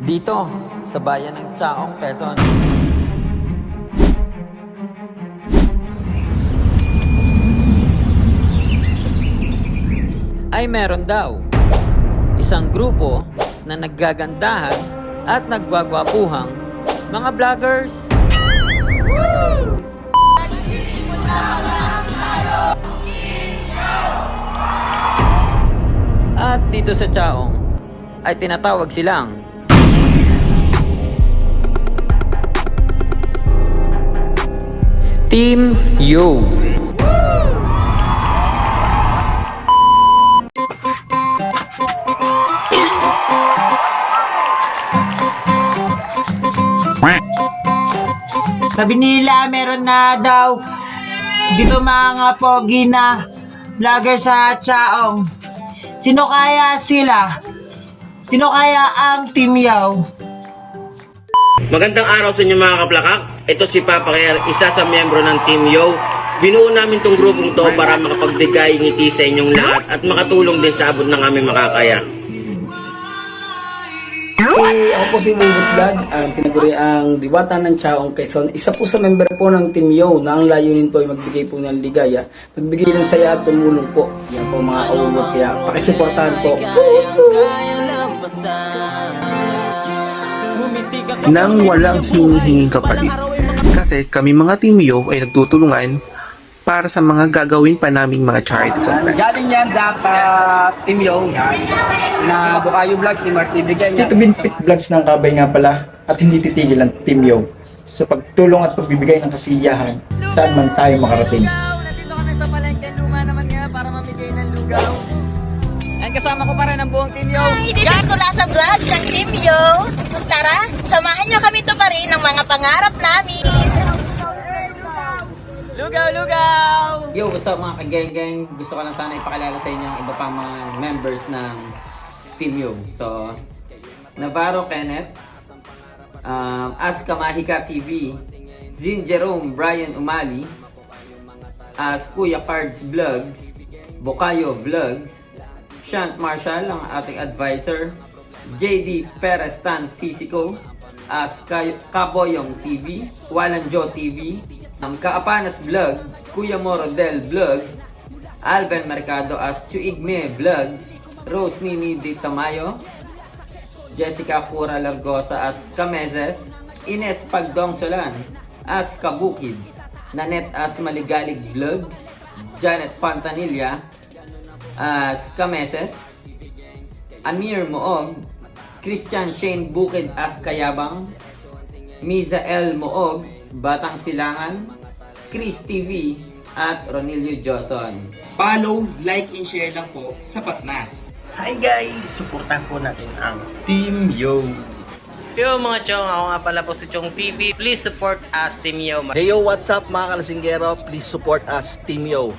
Dito, sa bayan ng Chaong, Quezon. Ay meron daw isang grupo na naggagandahan at nagwagwapuhang mga vloggers. At dito sa Chaong ay tinatawag silang Team Yo. Sabi nila meron na daw dito mga pogi na vlogger sa Chaong. Sino kaya sila? Sino kaya ang Team Yaw? Magandang araw sa inyo mga kaplakak. Ito si Papa Kayer, isa sa miyembro ng Team Yo. Binuo namin tong grupong to para makapagbigay ngiti sa inyong lahat at makatulong din sa abot ng aming makakaya. Eh, ako po si Mungut Vlog, ang tinaguri ang diwata ng Chaong Quezon. Isa po sa member po ng Team Yo na ang layunin po ay magbigay po ng ligaya, magbigay ng saya at tumulong po. Yan po mga kaulog, kaya pakisuportahan po. Nang walang hinihinging kapalit. Kasi kami mga Team Yo ay nagtutulungan para sa mga gagawin pa naming mga charity campaign. Galing yan sa Team Yo na Bukayo Vlogs ni Marty Bigay niya. Tito Binpit Vlogs ng Kabay nga pala at hindi titigil ang Team Yo sa pagtulong at pagbibigay ng kasiyahan saan man tayo makarating. Nandito kami sa palengke luma naman nga para mamigay ng lugaw. And kasama ko pa rin ang buong Team Yo. Hi, this is Kulasa Vlogs ng Team Yo. Tara, samahan niyo kami to pa rin ng mga pangarap namin. Lugaw, lugaw! Yo, what's up mga kageng-geng? Gusto ko lang sana ipakilala sa inyo ang iba pang mga members ng Team Yo. So, Navarro Kenneth, um, As Kamahika TV, Zin Jerome Brian Umali, As Kuya Cards Vlogs, Bokayo Vlogs, Shant Marshall, ang ating advisor, JD Perez Tan Fisico, as Kay- Kaboyong TV, Walang Joe TV, ang Kaapanas Vlog, Kuya Moro Del Vlogs, Alvin Mercado as Chuigme Vlogs, Rose Nini Di Tamayo, Jessica Cura Largosa as Kameses, Ines Pagdongsolan as Kabukid, Nanette as Maligalig Vlogs, Janet Fontanilla as Kameses, Amir Moog, Christian Shane Bukid as Kayabang, Miza L. Moog, Batang Silangan, Chris TV, at Ronilio Joson. Follow, like, and share lang po. Sapat na. Hi guys! Suportahan po natin ang Team Yo. Yo mga chong, ako nga pala po si Chong TV. Please support us Team Yo. Hey yo, what's up mga kalasinggero? Please support us, Team Yo.